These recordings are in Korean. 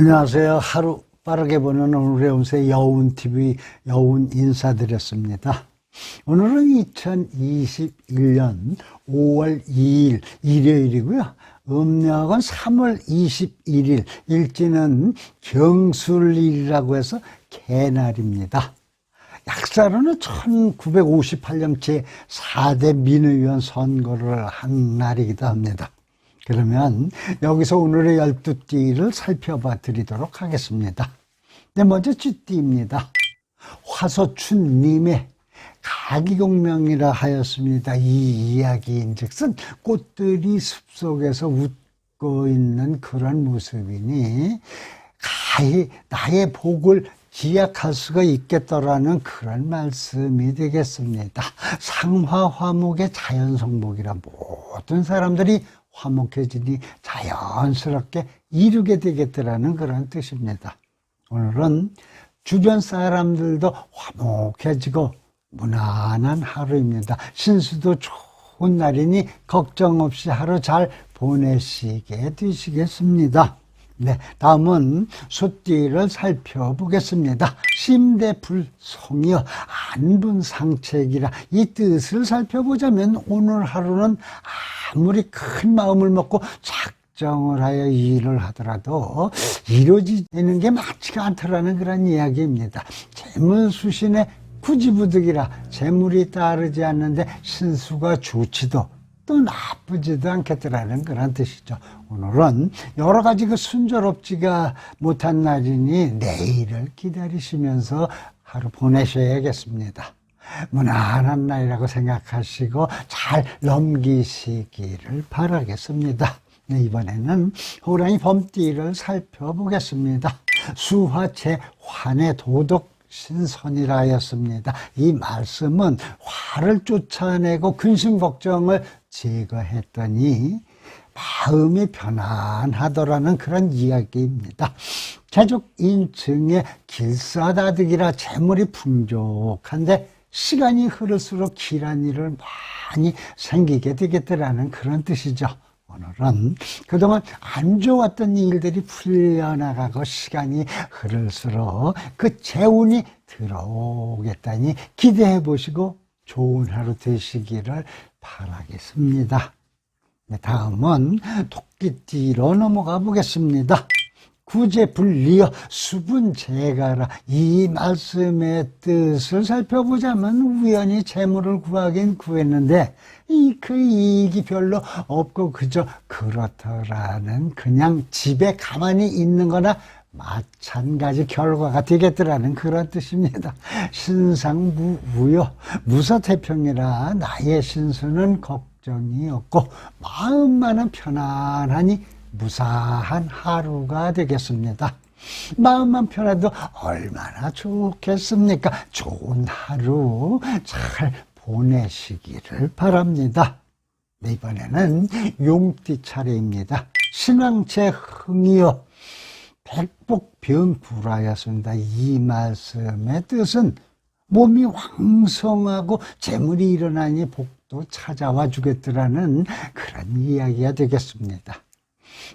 안녕하세요. 하루 빠르게 보는 오늘의 운세 여운TV 여운 인사드렸습니다. 오늘은 2021년 5월 2일 일요일이고요. 음력은 3월 21일, 일지는 경술일이라고 해서 개날입니다. 약사로는 1958년 제 4대 민의원 선거를 한 날이기도 합니다. 그러면 여기서 오늘의 열두 띠를 살펴봐 드리도록 하겠습니다. 네, 먼저 쥐띠입니다. 화소춘님의 가기공명이라 하였습니다. 이 이야기인 즉슨 꽃들이 숲속에서 웃고 있는 그런 모습이니 가히 나의 복을 기약할 수가 있겠더라는 그런 말씀이 되겠습니다. 상화화목의 자연성목이라 모든 사람들이 화목해지니 자연스럽게 이루게 되겠더라는 그런 뜻입니다. 오늘은 주변 사람들도 화목해지고 무난한 하루입니다. 신수도 좋은 날이니 걱정 없이 하루 잘 보내시게 되시겠습니다. 네, 다음은 소띠를 살펴보겠습니다. 심대불송이여 안분상책이라 이 뜻을 살펴보자면 오늘 하루는 아무리 큰 마음을 먹고 작 정을 하여 일을 하더라도 이루어지는 게 많지가 않더라는 그런 이야기입니다. 재물수신의 구지부득이라 재물이 따르지 않는데 신수가 좋지도 또 나쁘지도 않겠더라는 그런 뜻이죠. 오늘은 여러 가지 그 순조롭지가 못한 날이니 내일을 기다리시면서 하루 보내셔야겠습니다. 무난한 날이라고 생각하시고 잘 넘기시기를 바라겠습니다. 네, 이번에는 호랑이 범띠를 살펴보겠습니다. 수화체 환의 도덕 신선이라 하였습니다. 이 말씀은 화를 쫓아내고 근심 걱정을 제거했더니 마음이 편안하더라는 그런 이야기입니다. 개족 인증의 길사다득이라 재물이 풍족한데 시간이 흐를수록 길한 일을 많이 생기게 되겠더라는 그런 뜻이죠. 오늘은 그동안 안 좋았던 일들이 풀려나가고 시간이 흐를수록 그 재운이 들어오겠다니 기대해 보시고 좋은 하루 되시기를 바라겠습니다. 네, 다음은 토끼띠로 넘어가 보겠습니다. 구제불리여 수분 제가라 이 말씀의 뜻을 살펴보자면 우연히 재물을 구하긴 구했는데 이 그 이익이 별로 없고 그저 그렇더라는 그냥 집에 가만히 있는 거나 마찬가지 결과가 되겠더라는 그런 뜻입니다. 신상무우여 무사태평이라 나의 신수는 걱정이 없고 마음만은 편안하니 무사한 하루가 되겠습니다. 마음만 편해도 얼마나 좋겠습니까? 좋은 하루 잘 보내시기를 바랍니다. 네, 이번에는 용띠 차례입니다. 신왕체 흥이여 백복병 불하였습니다. 이 말씀의 뜻은 몸이 왕성하고 재물이 일어나니 복도 찾아와 주겠더라는 그런 이야기가 되겠습니다.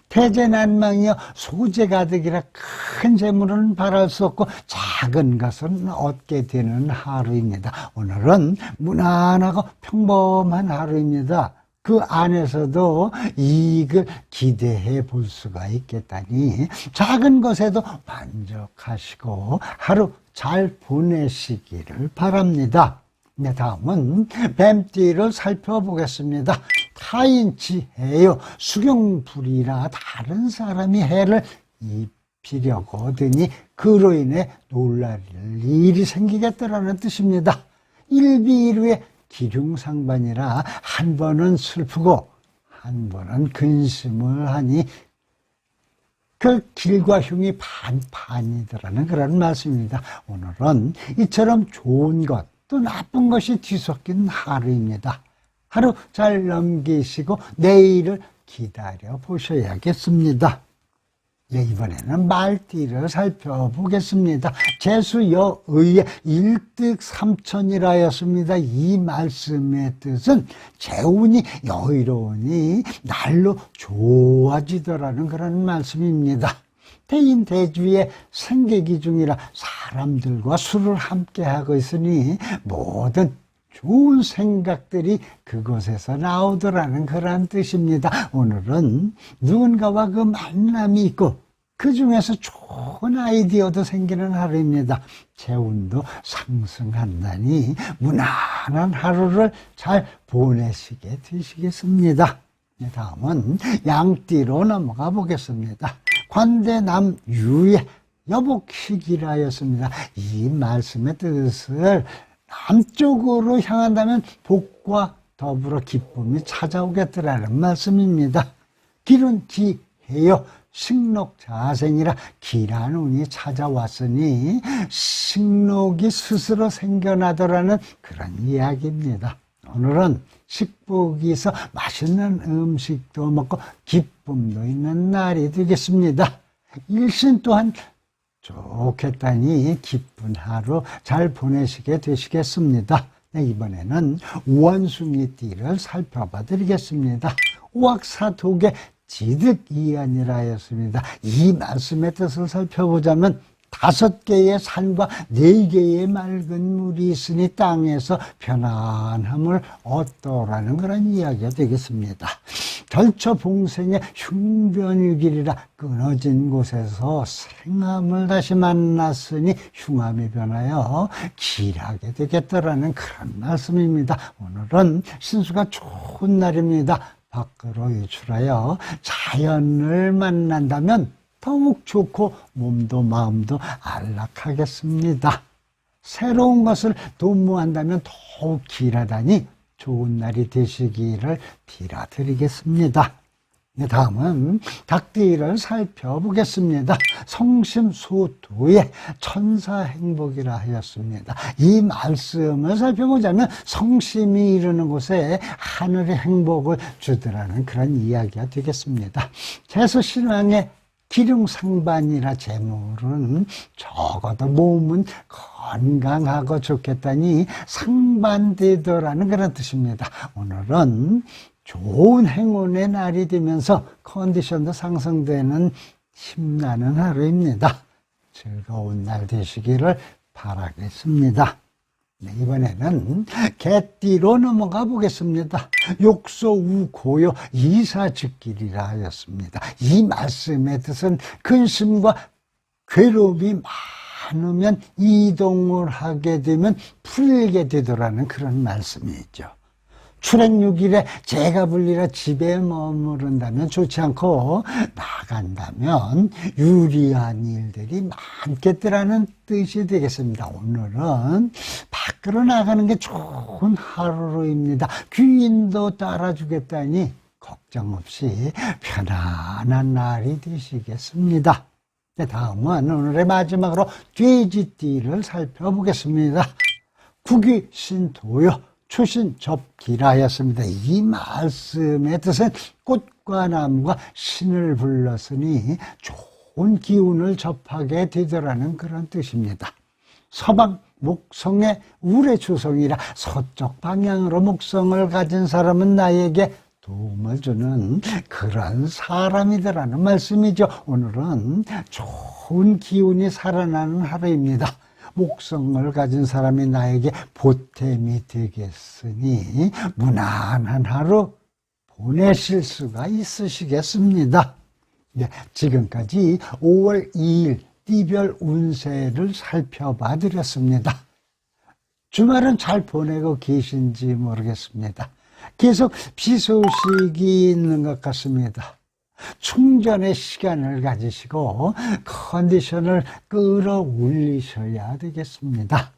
태재난망이여 소재 가득이라 큰 재물은 바랄 수 없고 작은 것은 얻게 되는 하루입니다. 오늘은 무난하고 평범한 하루입니다. 그 안에서도 이익을 기대해 볼 수가 있겠다니 작은 것에도 만족하시고 하루 잘 보내시기를 바랍니다. 네, 다음은 뱀띠를 살펴보겠습니다. 타인치 해요. 수경불이라 다른 사람이 해를 입히려고 드니 그로 인해 놀랄 일이 생기겠다라는 뜻입니다. 일비일후의 기중상반이라 한 번은 슬프고 한 번은 근심을 하니 그 길과 흉이 반반이더라는 그런 말씀입니다. 오늘은 이처럼 좋은 것, 또 나쁜 것이 뒤섞인 하루입니다. 하루 잘 넘기시고 내일을 기다려 보셔야겠습니다. 예, 이번에는 말띠를 살펴보겠습니다. 재수여의의 일득삼천이라였습니다. 이 말씀의 뜻은 재운이 여유로우니 날로 좋아지더라는 그런 말씀입니다. 대인 대주의 생계기 중이라 사람들과 술을 함께 하고 있으니 모든 좋은 생각들이 그곳에서 나오더라는 그런 뜻입니다. 오늘은 누군가와 그 만남이 있고 그 중에서 좋은 아이디어도 생기는 하루입니다. 재운도 상승한다니 무난한 하루를 잘 보내시게 되시겠습니다. 네, 다음은 양띠로 넘어가 보겠습니다. 관대남 유의 여복식이라였습니다. 이 말씀의 뜻을 남쪽으로 향한다면 복과 더불어 기쁨이 찾아오겠더라는 말씀입니다. 길은 기해요. 식록자생이라 길한 운이 찾아왔으니 식록이 스스로 생겨나더라는 그런 이야기입니다. 오늘은 있어 맛있는 음식도 먹고 기쁨도 있는 날이 되겠습니다. 일신 또한 좋겠다니 기쁜 하루 잘 보내시게 되시겠습니다. 네, 이번에는 원숭이띠를 살펴봐 드리겠습니다. 오악사독의 지득이안이라였습니다. 이 말씀의 뜻을 살펴보자면 다섯 개의 산과 네 개의 맑은 물이 있으니 땅에서 편안함을 얻더라는 그런 이야기가 되겠습니다. 절처봉생의 흉변일길이라 끊어진 곳에서 생함을 다시 만났으니 흉함이 변하여 길하게 되겠더라는 그런 말씀입니다. 오늘은 신수가 좋은 날입니다. 밖으로 유출하여 자연을 만난다면 더욱 좋고 몸도 마음도 안락하겠습니다. 새로운 것을 도모한다면 더욱 길하다니 좋은 날이 되시기를 빌어드리겠습니다. 네, 다음은 닭띠를 살펴보겠습니다. 성심소도의 천사행복이라 하였습니다. 이 말씀을 살펴보자면 성심이 이르는 곳에 하늘의 행복을 주더라는 그런 이야기가 되겠습니다. 재서신앙의 기륭상반이라 재물은 적어도 몸은 건강하고 좋겠다니 상반되더라는 그런 뜻입니다. 오늘은 좋은 행운의 날이 되면서 컨디션도 상승되는 힘나는 하루입니다. 즐거운 날 되시기를 바라겠습니다. 네, 이번에는 개띠로 넘어가 보겠습니다. 욕소 우고요 이사즉길이라 하였습니다. 이 말씀의 뜻은 근심과 괴로움이 많으면 이동을 하게 되면 풀리게 되더라는 그런 말씀이죠. 출행 6일에 제가 불리라 집에 머무른다면 좋지 않고 나간다면 유리한 일들이 많겠더라는 뜻이 되겠습니다. 오늘은 밖으로 나가는 게 좋은 하루입니다. 귀인도 따라주겠다니 걱정 없이 편안한 날이 되시겠습니다. 네, 다음은 오늘의 마지막으로 돼지띠를 살펴보겠습니다. 국위신도요. 추신 접기라였습니다. 이 말씀의 뜻은 꽃과 나무가 신을 불렀으니 좋은 기운을 접하게 되더라는 그런 뜻입니다. 서방 목성의 우레 주성이라 서쪽 방향으로 목성을 가진 사람은 나에게 도움을 주는 그런 사람이더라는 말씀이죠. 오늘은 좋은 기운이 살아나는 하루입니다. 목성을 가진 사람이 나에게 보탬이 되겠으니 무난한 하루 보내실 수가 있으시겠습니다. 네, 지금까지 5월 2일 띠별 운세를 살펴봐 드렸습니다. 주말은 잘 보내고 계신지 모르겠습니다. 계속 비 소식이 있는 것 같습니다. 충전의 시간을 가지시고 컨디션을 끌어올리셔야 되겠습니다.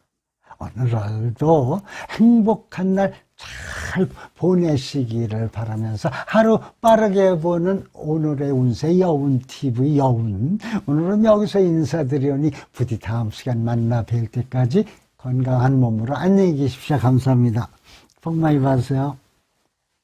오늘도 행복한 날 잘 보내시기를 바라면서 하루 빠르게 보는 오늘의 운세 여운 TV 여운 오늘은 여기서 인사드리오니 부디 다음 시간 만나 뵐 때까지 건강한 몸으로 안녕히 계십시오. 감사합니다. 복 많이 받으세요.